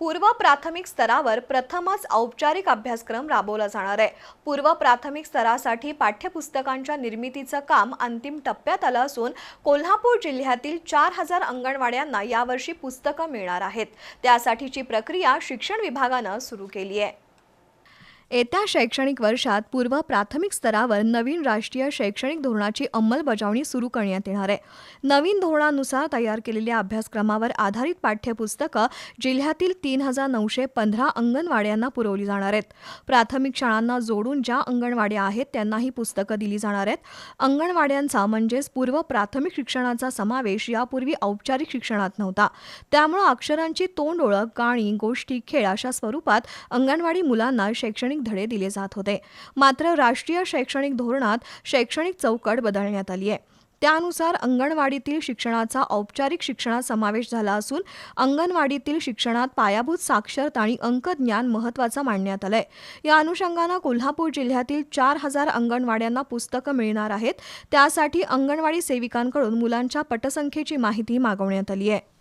पूर्व प्राथमिक स्तरावर प्रथमच औपचारिक अभ्यासक्रम राबवला जाणार आहे. पूर्व प्राथमिक स्तरासाठी पाठ्यपुस्तकांच्या निर्मितीचं काम अंतिम टप्प्यात आलं असून कोल्हापूर जिल्ह्यातील चार हजार अंगणवाड्यांना यावर्षी पुस्तकं मिळणार आहेत. त्यासाठीची प्रक्रिया शिक्षण विभागानं सुरू केली आहे. येत्या शैक्षणिक वर्षात पूर्व प्राथमिक स्तरावर नवीन राष्ट्रीय शैक्षणिक धोरणाची अंमलबजावणी सुरू करण्यात येणार आहे. नवीन धोरणानुसार तयार केलेल्या अभ्यासक्रमावर आधारित पाठ्यपुस्तकं जिल्ह्यातील तीन हजार नऊशे पंधरा अंगणवाड्यांना पुरवली जाणार आहेत. प्राथमिक शाळांना जोडून ज्या अंगणवाड्या आहेत त्यांना ही पुस्तकं दिली जाणार आहेत. अंगणवाड्यांचा म्हणजेच पूर्व प्राथमिक शिक्षणाचा समावेश यापूर्वी औपचारिक शिक्षणात नव्हता. त्यामुळं अक्षरांची तोंड ओळख गाणी गोष्टी खेळ अशा स्वरूपात अंगणवाडी मुलांना शैक्षणिक धडे दिले जात होते. मात्र राष्ट्रीय शैक्षणिक धोरणात शैक्षणिक चौकट बदलण्यात आली आहे. त्यानुसार अंगणवाडीतील शिक्षणाचा औपचारिक शिक्षणात समावेश झाला असून अंगणवाडीतील शिक्षणात पायाभूत साक्षरता आणि अंकज्ञान महत्त्वाचं मानण्यात आलंय. या अनुषंगानं कोल्हापूर जिल्ह्यातील चार हजार अंगणवाड्यांना पुस्तकं मिळणार आहेत. त्यासाठी अंगणवाडी सेविकांकडून मुलांच्या पटसंख्येची माहिती मागवण्यात आली आहे.